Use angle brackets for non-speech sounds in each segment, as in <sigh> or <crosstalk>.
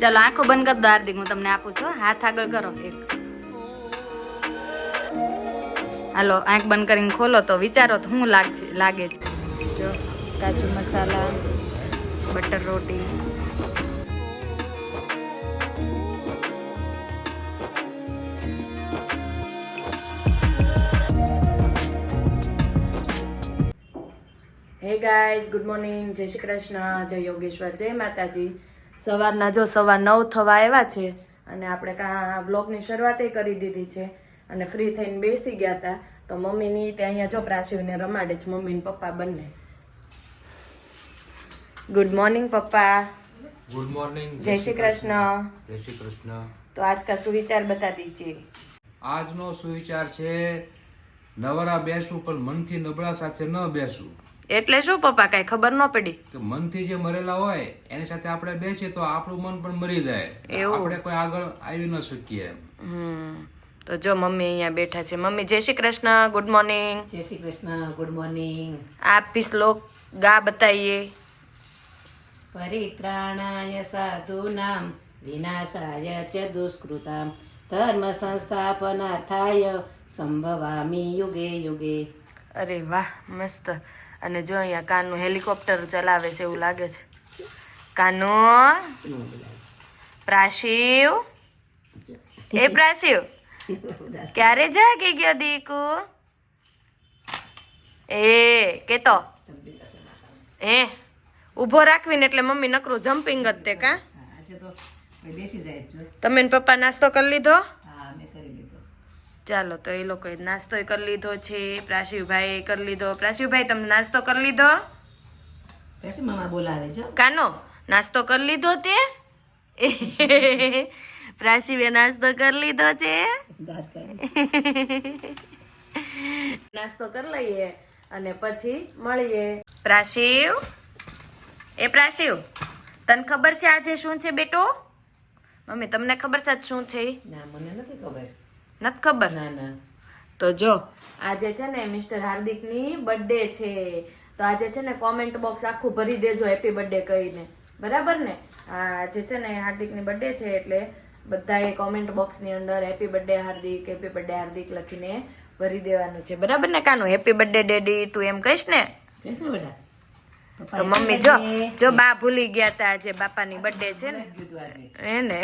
ચાલો, આંખો બંધ કર દો, હાર્દિક, હું તમને આપું છું હાથ આગળ કરો, એક. હાલો, આંખ બંધ કરીને ખોલો તો વિચારો તો શું લાગશે, લાગે છે. જો, કાજુ મસાલા, બટર રોટી. હે ગાઈઝ ગુડ મોર્નિંગ જય શ્રી કૃષ્ણ. જય યોગેશ્વર. જય માતાજી. સવારના જો સવા નવ થવા આવ્યા છે અને આપણે કાં બ્લોગની શરૂઆત કરી દીધી છે અને ફ્રી થઈને બેસી ગયા હતા તો મમ્મીની ત્યાં અહીંયા જો પ્રાસીવને રમાડે છે મમ્મી ને પપ્પા બંને. Good morning papa. Good morning જય શ્રી કૃષ્ણ. જય શ્રી કૃષ્ણ. તો આજ કા સુવિચાર બતા દીજીએ આજનો સુવિચાર છે નવરા બેસવું પણ મનથી નબળા સાથે ન બેસવું એટલે શું પપ્પા કઈ ખબર ન પડી? કે મનથી જે મરેલા હોય એની સાથે આપણે બેસીએ તો આપણું મન પણ મરી જાય. આપણે કોઈ આગળ આવી ન શકીએ. તો જો મમ્મી અહીંયા બેઠા છે. મમ્મી જય શ્રી કૃષ્ણ ગુડ મોર્નિંગ જય શ્રી કૃષ્ણ ગુડ મોર્નિંગ આપ શ્લોક ગા બતાઈએ. પરિત્રાણાય સાધુનામ વિનાશાય ચ દુષ્કૃતામ. ધર્મ સંસ્થાપનાર્થાય સંભવામી યુગે યુગે. અરે વાહ મસ્ત. અને જો અહીંયા કાનું હેલિકોપ્ટર ચલાવે છે એવું લાગે છે. કાનો? પ્રાશિવ? એ પ્રાશિવ ક્યારે જાગી ગયો દીકુ? એ કેતો? એ ઊભો રાખવીને એટલે મમ્મી નકરું જમ્પિંગ જ તે કા? તમે પપ્પા નાસ્તો કરી લીધો? ચાલો તો એ લોકોએ નાસ્તો કરી લીધો છે. પ્રાશિવભાઈ કરી લીધો. પ્રાશિવભાઈ તમે નાસ્તો કરી લીધો? મામા બોલાવે છે. કાનો? નાસ્તો કરી લીધો તે? <laughs> પ્રાશિવે નાસ્તો કરી લીધો છે? <laughs> નાસ્તો કરી લઈએ અને પછી મળીએ. પ્રાશિવ? એ પ્રાશિવ તને ખબર છે આજે શું છે બેટો? મમ્મી તમને ખબર છે શું છે? ના મને નથી ખબર. નથી ખબર? ના ના. તો જો આજે છે ને મિસ્ટર હાર્દિકની બર્થડે છે. તો આજે છે ને કોમેન્ટ બોક્સ આખું ભરી દેજો હેપી બર્થડે કહીને. બરાબર ને? આજે છે ને હાર્દિકની બર્થડે છે એટલે બધાએ કોમેન્ટ બોક્સની અંદર happy birthday Hardik happy birthday Hardik લખીને ભરી દેવાનું છે. બરાબર ને કાનું? હેપી બર્થડે ડેડી તું એમ કહીશ ને? કહીશ ને બેટા? તો મમ્મી જો જો બા ભૂલી ગયા હતા આજે બાપાની બર્થડે છે ને. એને હે ને?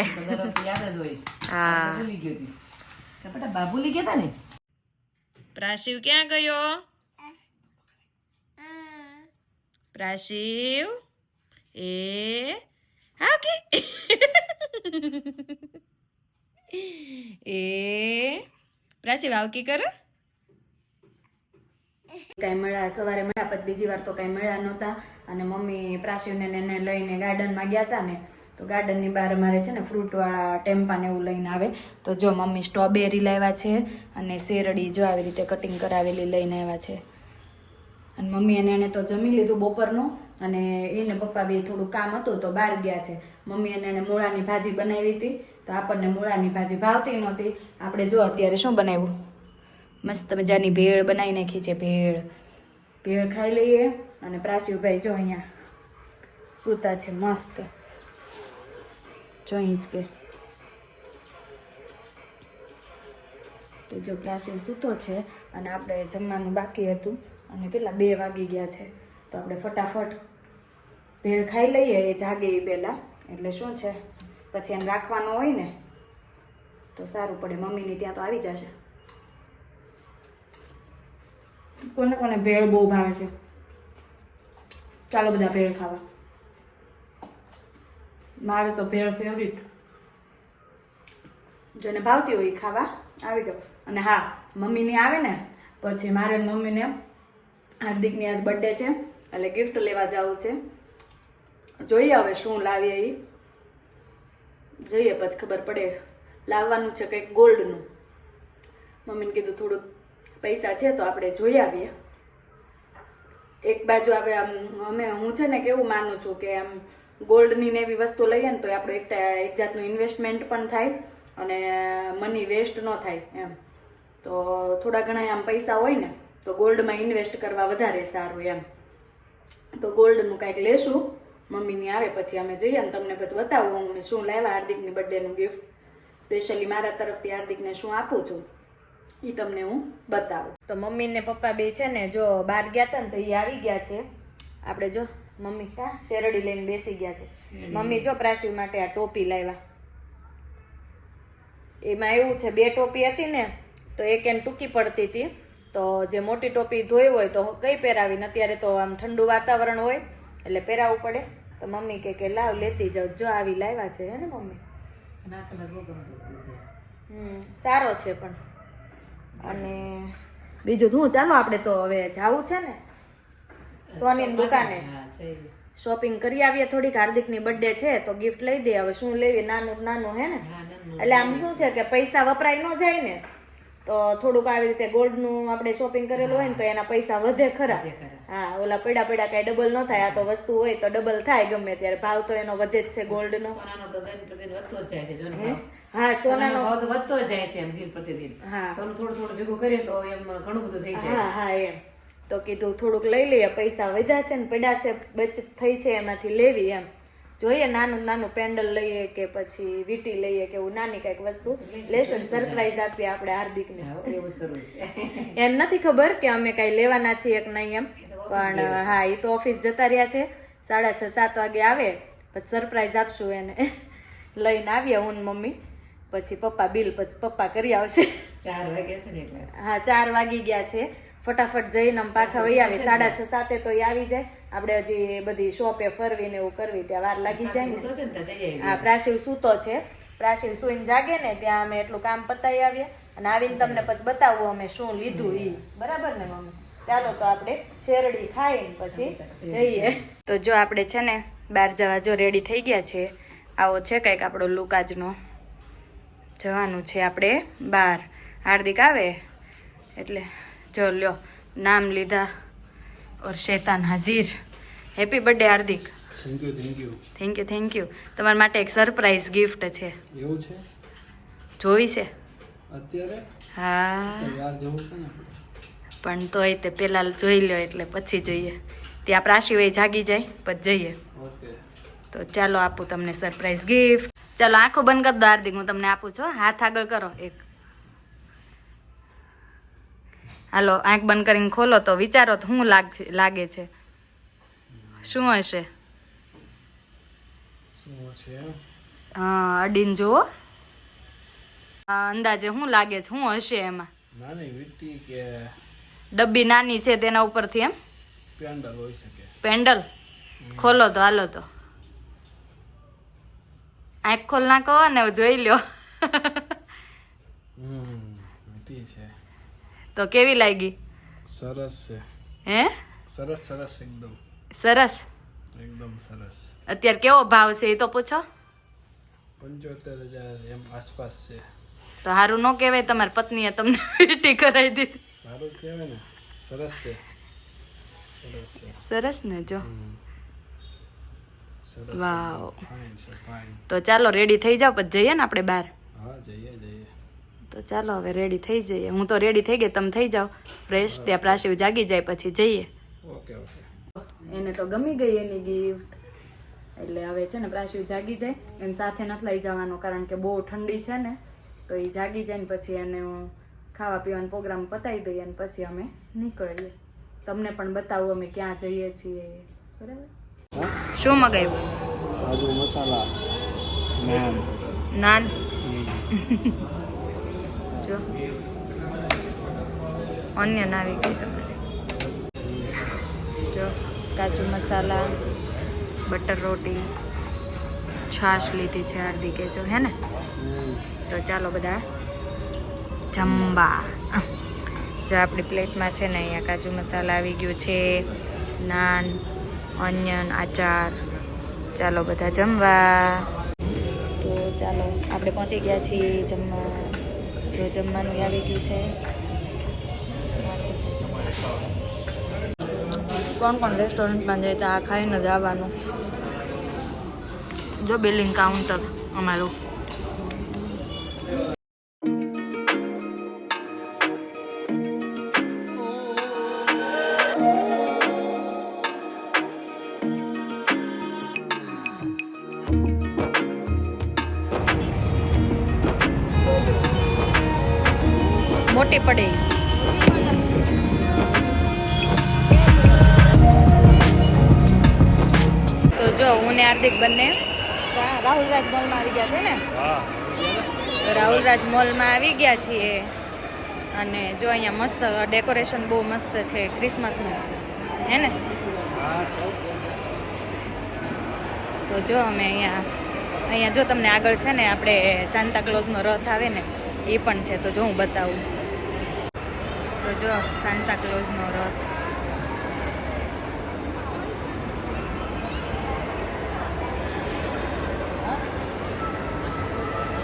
ભૂલી હતી. તો બેટા બા ભૂલી ગયા ને? પ્રાશિવ ક્યાં ગયો? પ્રાશિવ? એ? હા કે? એ? પ્રાશિવ આવકી કરો. કાંઈ મળ્યા સવારે મળ્યા પછી બીજી વાર તો કાંઈ મળ્યા નહોતા. અને મમ્મી પ્રાશિવને ને એને લઈને ગાર્ડનમાં ગયા હતા ને. તો ગાર્ડનની બહાર મારે છે ને ફ્રૂટવાળા ટેમ્પાને એવું લઈને આવે. તો જો મમ્મી સ્ટ્રોબેરી લાવ્યા છે અને શેરડી જો આવી રીતે કટિંગ કરાવેલી લઈને આવ્યા છે. અને મમ્મી અને એને તો જમી લીધું બપોરનું અને એને પપ્પા બી થોડું કામ હતું તો બહાર ગયા છે. મમ્મી અને એને મૂળાની ભાજી બનાવી હતી. તો આપણને મૂળાની ભાજી ભાવતી નહોતી. આપણે જો અત્યારે શું બનાવ્યું? મસ્ત મજાની ભેળ બનાવી નાખી છે, ભેળ. ભેળ ખાઈ લઈએ અને પ્રાસીભાઈ જો અહીંયા સૂતા છે મસ્ત. જો અહીં જ કે તો જો પ્રાસીવ સૂતો છે અને આપણે જમવાનું બાકી હતું અને કેટલા બે વાગી ગયા છે, તો આપણે ફટાફટ ભેળ ખાઈ લઈએ એ જાગે એ પહેલાં. એટલે શું છે? પછી એને રાખવાનો હોય ને, તો સારું પડે. મમ્મીની ત્યાં તો આવી જશે. કોને કોને ભેળ બહુ ભાવે છે? ચાલો બધા ભેળ ખાવા. મારે તો ભેળ ફેવરિટ. જેને ભાવતી હોય એ ખાવા આવી જાઓ. અને હા, મમ્મીની આવે ને, પછી મારે મમ્મીને હાર્દિકની આજ બર્થડે છે, એટલે ગિફ્ટ લેવા જવું છે. જોઈએ હવે શું લાવીએ એ જોઈએ, પછી ખબર પડે. લાવવાનું છે કંઈક ગોલ્ડનું મમ્મીને કીધું થોડુંક પૈસા છે તો આપણે જોઈ આવીએ. એક બાજુ હવે આમ, અમે, હું છે ને કેવું માનું છું કે આમ ગોલ્ડની ને એવી વસ્તુ લઈએ ને તો આપણું એક એક જાતનું ઇન્વેસ્ટમેન્ટ પણ થાય અને મની વેસ્ટ ન થાય એમ. તો થોડા ઘણા આમ પૈસા હોય ને, તો ગોલ્ડમાં ઇન્વેસ્ટ કરવા વધારે સારું એમ. તો ગોલ્ડનું કાંઈક લેશું, મમ્મીની આવે પછી અમે જઈએ ને તમને પછી બતાવું હું શું લાવ્યા હાર્દિકની બર્થડેનું ગિફ્ટ સ્પેશિયલી મારા તરફથી હાર્દિકને શું આપું છું એ તમને હું બતાવું. તો મમ્મી ને પપ્પા બે છે ને, જો બહાર ગયા હતા ને તો એ આવી ગયા છે. આપણે જો મમ્મી કા શેરડી લઈને બેસી ગયા છે. મમ્મી જો પ્રાસી માટે આ ટોપી લાવ્યા. એમાં એવું છે બે ટોપી હતી ને તો એક એને ટૂંકી પડતી હતી. તો જે મોટી ટોપી ધોઈ હોય તો કઈ પહેરાવી ને અત્યારે તો આમ ઠંડુ વાતાવરણ હોય એટલે પહેરાવવું પડે. તો મમ્મી કે કે લાવ લેતી જાવ. જો આવી લાવ્યા છે હે ને મમ્મી. હમ સારો છે પણ. અને બીજું શું હું ચાલો આપણે તો હવે જાવું છે ને. સોનીની દુકાને. શોપિંગ કરી આવીએ થોડીક હાર્દિકની બર્થડે છે તો ગિફ્ટ લઈ દે. હવે શું લેવી? નાનું નાનું હે ને? એટલે આમ શું છે કે પૈસા વપરાય ન જાય ને તો થોડુંક આવી રીતે ગોલ્ડનું આપણે શોપિંગ કરેલું હોય ને તો એના પૈસા વધે ખરા. હા ઓલા પડ્યા પડ્યા કઈ ડબલ ન થાય. આ તો વસ્તુ હોય તો ડબલ થાય ગમે ત્યારે. ભાવ તો એનો વધે જ છે ગોલ્ડનો. સોનાનો તો દિન પ્રતિદિન વધતો જાય છે જો ને ભાવ. હા સોનાનો સોનાનો ભાવ તો વધતો જાય છે એમ દિન પ્રતિદિન. હા. સોનું થોડું થોડું ભેગું કરીએ તો એમ ઘણું બધું થઈ જાય. હા હા એમ. તો કીધું થોડુંક લઈ લઈએ પૈસા વધ્યા છે ને પડ્યા છે બચત થઈ છે એમાંથી લેવી એમ. જોઈએ નાનું નાનું પેન્ડલ લઈએ કે પછી વીટી લઈએ કે એવું નાની કંઈક વસ્તુ. લેશું સરપ્રાઈઝ આપીએ આપણે હાર્દિકને. એમ નથી ખબર કે અમે કઈ લેવાના છીએ કે નહીં એમ. પણ હા એ તો ઓફિસ જતા રહ્યા છે. સાડા છ સાત વાગે આવે પછી સરપ્રાઈઝ આપશું એને. લઈને આવીએ હું ને મમ્મી. પછી પપ્પા બિલ પછી પપ્પા કરી આવશે. ચાર વાગે છે ને એટલે. હા ચાર વાગી ગયા છે. ફટાફટ જઈને પાછા વહી આવી સાડા છ સાતે તો આવી જાય. આપણે હજી બધી શોપે ફરવી ને એવું કરવી ત્યાં વાર લાગી જાય. હા પ્રાશિવ સૂતો છે. પ્રાશિવ સુઈને જાગે ને ત્યાં અમે એટલું કામ પતાવી આવીએ. અને આવીને તમને પછી બતાવવું અમે શું લીધું એ બરાબર ને મમ્મી? ચાલો તો આપણે શેરડી ખાઈ પછી જઈએ. તો જો આપણે છે ને બહાર જવા જો રેડી થઈ ગયા છે. આવો છે કંઈક આપણો લુક આજનો જવાનું છે આપણે બહાર. હાર્દિક આવે? એટલે જો લ્યો નામ લીધા ઓર શેતાન હાજીર happy birthday Hardik. Thank you thank you thank you thank you તમારા માટે એક સરપ્રાઈઝ ગિફ્ટ છે. એવું છે? જોઈ છે? અત્યારે? હા. પણ તોય તે પેલા જોઈ લ્યો એટલે પછી જઈએ. ત્યાં પ્રાશી હોય જાગી જાય પછી જઈએ. તો ચાલો આપું તમને સરપ્રાઈઝ ગિફ્ટ ચાલો આંખો બંધ કરી દો હાર્દિક હું તમને આપું છું હાથ આગળ કરો એક. હાલો આંખ બંધ કરીને ખોલો તો વિચારો તો શું લાગે છે. શું હશે? હા અડીને જુઓ. અંદાજે શું લાગે છે શું હશે એમાં? ડબ્બી નાની છે તેના ઉપરથી એમ? પેન્ડલ હોઈ શકે. પેન્ડલ? ખોલો તો હાલો તો. આંખ ખોલ નાખો ને જોઈ લ્યો. છે. તો કેવી લાગી? સરસ છે. હે? સરસ સરસ એકદમ. સરસ? એકદમ સરસ. અત્યારે કેવો ભાવ છે એ તો પૂછો. પંચોતેર હજાર એમ આસપાસ છે. તો સારું ન કહેવાય તમારી પત્નીએ તમને <laughs> વીટી કરાવી દીધી. સારું જ કહેવાય ને. સરસ છે. સરસ ને જો. વાવ. તો ચાલો રેડી થઈ જાઓ પછી જઈએ ને આપણે બહાર? હા જઈએ જઈએ. તો ચાલો હવે રેડી થઈ જઈએ. હું તો રેડી થઈ ગઈ તમે થઈ જાઓ. ફ્રેશ ત્યાં પ્રાસીવ જાગી જાય પછી જઈએ. Okay okay. એને તો ગમી ગઈ એની ગિફ્ટ એટલે હવે છે ને પ્રાસીવ જાગી જાય. એમ સાથે નથી લઈ જવાનો કારણ કે બહુ ઠંડી છે ને તો એ જાગી જાય ને પછી એને હું ખાવા પીવાનો પ્રોગ્રામ પતાવી દઈએ અને પછી અમે નીકળીએ. તમને પણ બતાવું અમે ક્યાં જઈએ છીએ. બરાબર? શું મગાવ્યું? કાજુ મસાલા નાન. નાન. જો. ઓનિયન આવી ગઈ તમારે જો, કાજુ મસાલા, બટર રોટી, છાશ લીધી છે હાર્દિકે, જો, હે ને? તો ચાલો બધા જમવા. જો આપણી પ્લેટમાં છે ને, અહીંયા કાજુ મસાલા આવી ગયું છે, નાન ઓનિયન આચાર. ચાલો બધા જમવા. તો ચાલો, આપણે પહોંચી ગયા છીએ જમવા. જો જમવાનું આવી ગયું છે. કોણ કોણ રેસ્ટોરન્ટમાં જાય તો આ ખાઈને જ આવવાનું? જો બિલિંગ કાઉન્ટર અમારું. મોટી પડે. તો જો હું ને હાર્દિક બંને રાહુલ રાજ મોલમાં આવી ગયા છે ને? તો રાહુલ રાજ મોલમાં આવી ગયા છીએ. અને જો અહીંયા મસ્ત ડેકોરેશન બહુ મસ્ત છે ક્રિસમસનું હે ને? તો જો અમે અહીંયા અહીંયા જો તમને આગળ છે ને આપણે સાંતા ક્લોઝનો રથ આવે ને એ પણ છે. તો જો હું બતાવું. તો જો સાન્તા ક્લોઝનો રથ.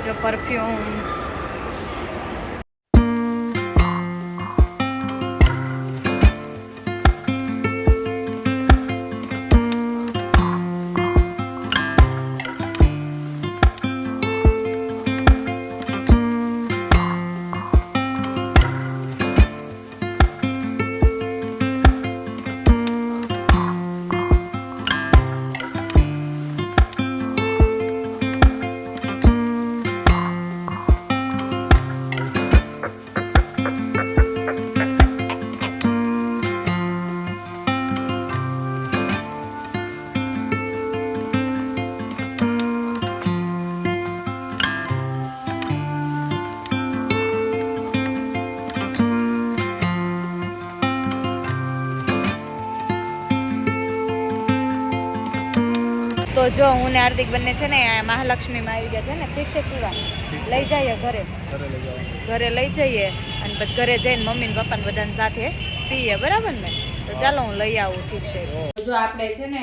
જો પરફ્યુમ્સ તો જો હું ને હાર્દિક બંને છે ને મહાલક્ષ્મીમાં આવી ગયા છે ને શિક્ષક પીવા લઈ જઈએ ઘરે. ઘરે લઈ જઈએ. અને પછી ઘરે જઈને મમ્મી ને પપ્પા ને બધાને સાથે પીએ બરાબર ને? તો ચાલો હું લઈ આવું ઠીક છે. જો. આપણે છે ને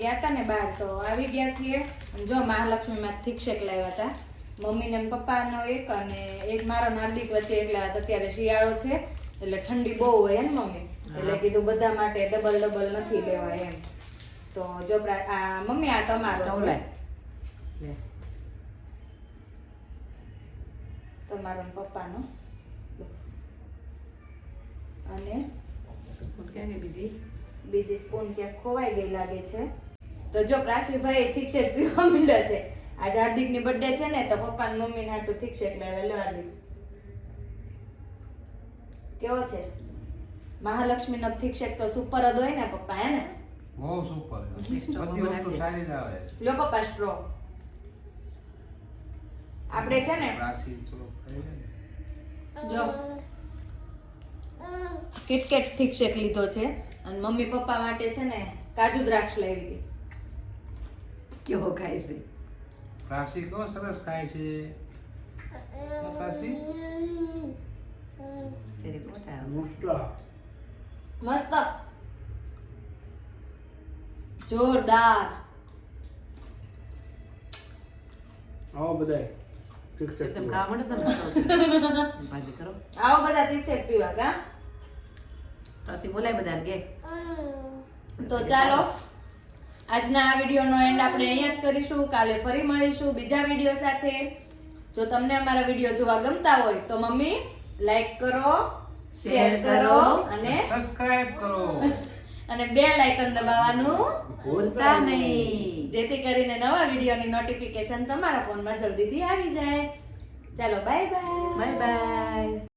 ગયા હતા ને બહાર તો આવી ગયા છીએ. જો મહાલક્ષ્મીમાં ઠીક શેક લાવ્યા હતા મમ્મી ને પપ્પાનો એક અને એક મારો ને હાર્દિક વચ્ચે એકલા અત્યારે શિયાળો છે. એટલે ઠંડી બહુ હોય ને મમ્મી. એટલે કીધું બધા માટે ડબલ ડબલ નથી લેવાય એમ. તો જો આ મમ્મી આ તમારો છે. તમારો પપ્પાનો. અને ક્યાં બીજી? બીજી સ્પૂન ક્યાંક ખોવાઈ ગઈ લાગે છે. તો જો પ્રાસીભાઈ ઠીક છે પીવા માંડ્યા છે. આજે હાર્દિકની બર્થડે છે ને તો પપ્પા ને મમ્મી ને હાટું ઠીક છે એટલે હવે લો હાર્દિક. કેવો છે? મહાલક્ષ્મી નો ઠીક છે તો સુપર જ હોય ને પપ્પા હે ને? બહુ સુપર <laughs> બધી વસ્તુ સારી જ આવે. લો પપ્પા સ્ટ્રો આપણે છે ને. જો કિટકેટ ઠીક શેક લીધો છે. અને મમ્મી પપ્પા માટે છે ને કાજુ દ્રાક્ષ લાવી હતી. કેવો ખાય છે? રાશી કેવો સરસ ખાય છે. જરીક મોટા. મસ્ત. જોરદાર. આવો બધાય. ફિક્સ એકદમ ખાવા માંડો તમે <laughs> ભાજી કરો. આવો બધા ઠીક પીવા કા? પછી બોલાય બધા કે. તો ચાલો આજના આ વિડીયોનો એન્ડ આપણે અહીંયા જ કરીશું. કાલે ફરી મળીશું બીજા વીડિયો સાથે. જો તમને અમારા વીડિયો જોવા ગમતા હોય તો મમ્મી લાઈક કરો શેર કરો અને સબસ્ક્રાઇબ કરો. અને બે લાઇકન દબાવવાનું ભૂલતા નહીં. જેથી કરીને નવા વિડીયોની નોટિફિકેશન તમારા ફોનમાં જલ્દીથી આવી જાય. ચાલો બાય બાય બાય બાય